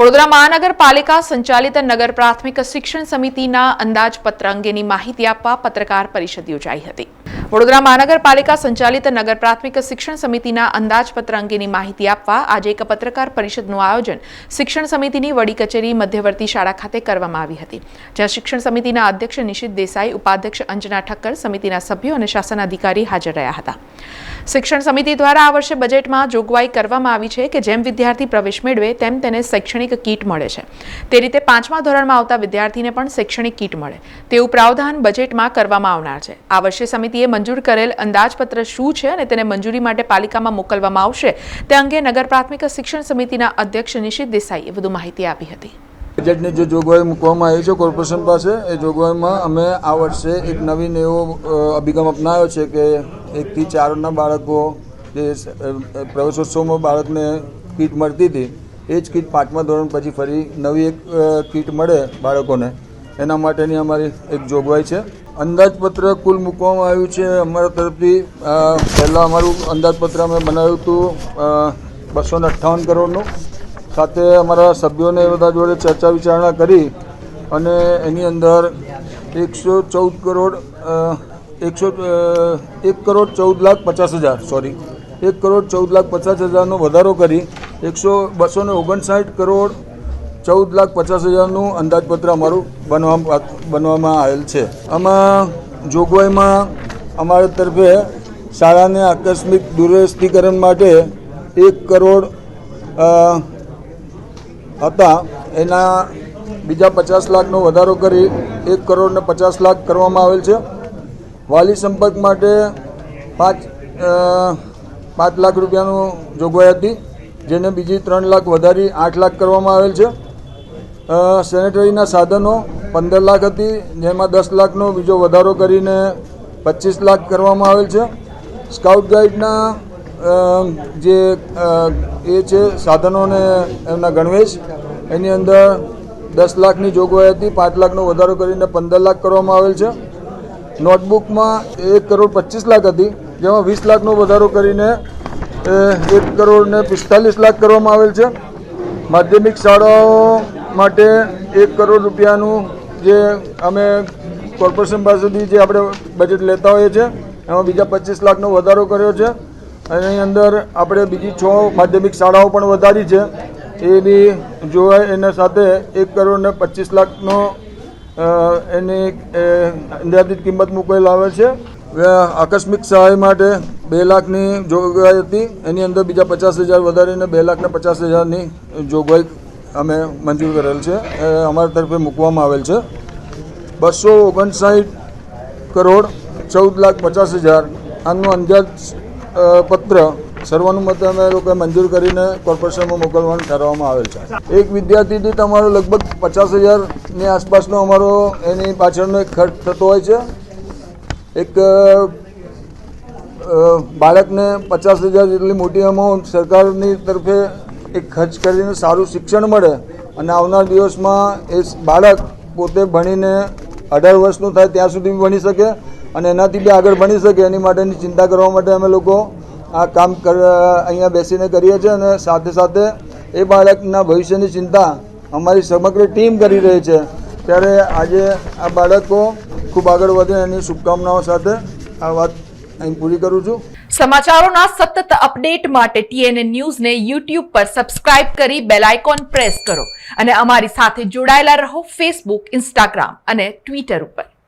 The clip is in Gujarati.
વડોદરા મહાનગરપાલિકા સંચાલિત નગર પ્રાથમિક શિક્ષણ સમિતિના અંદાજપત્ર અંગેની માહિતી આપવા પત્રકાર પરિષદ યોજાઈ હતી. વડોદરા મહાનગરપાલિકા સંચાલિત નગર પ્રાથમિક શિક્ષણ સમિતિના અંદાજપત્ર અંગેની માહિતી આપવા આજે એક પત્રકાર પરિષદનું આયોજન શિક્ષણ સમિતિની વડી કચેરી મધ્યવર્તી શાળા ખાતે કરવામાં આવી હતી. જ્યાં શિક્ષણ સમિતિના અધ્યક્ષ નિશિત દેસાઈ, ઉપાધ્યક્ષ અંજના ઠક્કર સમિતિના સભ્યો અને શાસન અધિકારી હાજર રહ્યા હતા. શિક્ષણ સમિતિ દ્વારા આ વર્ષે બજેટમાં જોગવાઈ કરવામાં આવી છે કે જેમ વિદ્યાર્થી પ્રવેશ મેળવે, તેમ તેને શૈક્ષણિક કીટ મળે છે. તે રીતે પાંચમા ધોરણમાં આવતા વિદ્યાર્થીને પણ શૈક્ષણિક કીટ મળે. તેવું પ્રાવધાન બજેટમાં કરવામાં આવનાર છે. આ વર્ષે સમિતિએ મંજૂર કરેલ અંદાજપત્ર શું છે અને તેને મંજૂરી માટે પાલિકામાં મોકલવામાં આવશે, તે અંગે નગર પ્રાથમિક શિક્ષણ સમિતિના અધ્યક્ષ નિશિત દેસાઈએ વધુ માહિતી આપી હતી. બજેટની જે જોગવાઈ મૂકવામાં આવી છે કોર્પોરેશન પાસે, એ જોગવાઈમાં અમે આ વર્ષે એક નવીન એવો અભિગમ અપનાવ્યો છે કે એકથી ચારના બાળકો જે પ્રવેશોત્સવમાં બાળકને કીટ મળતી હતી, એ જ કીટ પાંચમા ધોરણ પછી ફરી નવી એક કીટ મળે બાળકોને. એના માટેની અમારી એક જોગવાઈ છે. અંદાજપત્ર કુલ મૂકવામાં આવ્યું છે અમારા તરફથી પહેલાં અમારું અંદાજપત્ર અમે બનાવ્યું હતું બસો ને અઠ્ઠાવન કરોડનું. સાથે અમારા સભ્યોને બધા જોડે ચર્ચા વિચારણા કરી અને એની અંદર એકસો ચૌદ કરોડ એકસો એક કરોડ ચૌદ લાખ પચાસ હજાર સોરી એક કરોડ ચૌદ લાખ પચાસ હજારનો વધારો કરી એકસો, બસો ને ઓગણસાઠ કરોડ ચૌદ લાખ પચાસ હજારનું અંદાજપત્ર અમારું બનવા, બનવામાં આવેલ છે. આમાં જોગવાઈમાં અમારા તરફે શાળાને આકસ્મિક દુરસ્તીકરણ માટે એક કરોડ હતા. એના બીજા પચાસ લાખનો વધારો કરી એક કરોડને પચાસ લાખ કરવામાં આવેલ છે. વાલી સંપર્ક માટે પાંચ પાંચ લાખ રૂપિયાનું જોગવાઈ હતી, જેને બીજી ત્રણ લાખ વધારી આઠ લાખ કરવામાં આવેલ છે. સેનેટરીના સાધનો પંદર લાખ હતી, જેમાં દસ લાખનો બીજો વધારો કરીને પચીસ લાખ કરવામાં આવેલ છે. સ્કાઉટ ગાઈડના જે એ છે સાધનોને એમના ગણવેશ, એની અંદર દસ લાખની જોગવાઈ હતી, પાંચ લાખનો વધારો કરીને પંદર લાખ કરવામાં આવેલ છે. નોટબુકમાં એક કરોડ પચીસ લાખ હતી, જેમાં વીસ લાખનો વધારો કરીને એક કરોડ ને પિસ્તાલીસ લાખ કરવામાં આવેલ છે. માધ્યમિક શાળાઓ માટે એક કરોડ રૂપિયાનું જે અમે કોર્પોરેશન પાસેથી જે આપણે બજેટ લેતા હોઈએ છીએ, એમાં બીજા પચીસ લાખનો વધારો કર્યો છે. એની અંદર આપણે બીજી છ માધ્યમિક શાળાઓ પણ વધારી છે. એ બી જોવાય એના સાથે એક કરોડ ને પચીસ લાખનો એની અંદાજિત કિંમત મૂકેલ આવે છે. આકસ્મિક સહાય માટે બે લાખની જોગવાઈ હતી. એની અંદર બીજા પચાસ હજાર વધારીને બે લાખને પચાસ હજારની જોગવાઈ અમે મંજૂર કરેલ છે. એ અમારા તરફે મૂકવામાં આવેલ છે. બસો ઓગણસાઠ કરોડ ચૌદ લાખ પચાસ હજાર આનું અંદાજ પત્ર સર્વાનુમતે અમે લોકોએ મંજૂર કરીને કોર્પોરેશનમાં મોકલવાનું ઠરાવવામાં આવેલ છે. એક વિદ્યાર્થી દીઠ લગભગ પચાસ હજારની આસપાસનો અમારો એની પાછળનો એક ખર્ચ થતો હોય છે. એક બાળકને પચાસ હજાર જેટલી મોટી અમાઉન્ટ સરકારની તરફે એક ખર્ચ કરીને સારું શિક્ષણ મળે અને આવનાર દિવસમાં એ બાળક પોતે ભણીને અઢાર વર્ષનું થાય ત્યાં સુધી ભણી શકે અને એનાથી બી આગળ ભણી શકે એની માટેની ચિંતા કરવા માટે અમે લોકો આ કામ કર અહીંયા બેસીને કરીએ છીએ અને સાથે સાથે એ બાળકના ભવિષ્યની ચિંતા અમારી સમગ્ર ટીમ કરી રહી છે. ત્યારે આજે આ બાળકો ખૂબ આગળ વધે એની શુભકામનાઓ સાથે આ વાત અહીં પૂરી કરું છું. સમાચારોના સતત અપડેટ માટે ટીએનએ ન્યૂઝને યુટ્યુબ પર સબસ્ક્રાઇબ કરી બેલ આઇકોન પ્રેસ કરો અને અમારી સાથે જોડાયેલા રહો ફેસબુક, ઇન્સ્ટાગ્રામ અને ટ્વિટર ઉપર.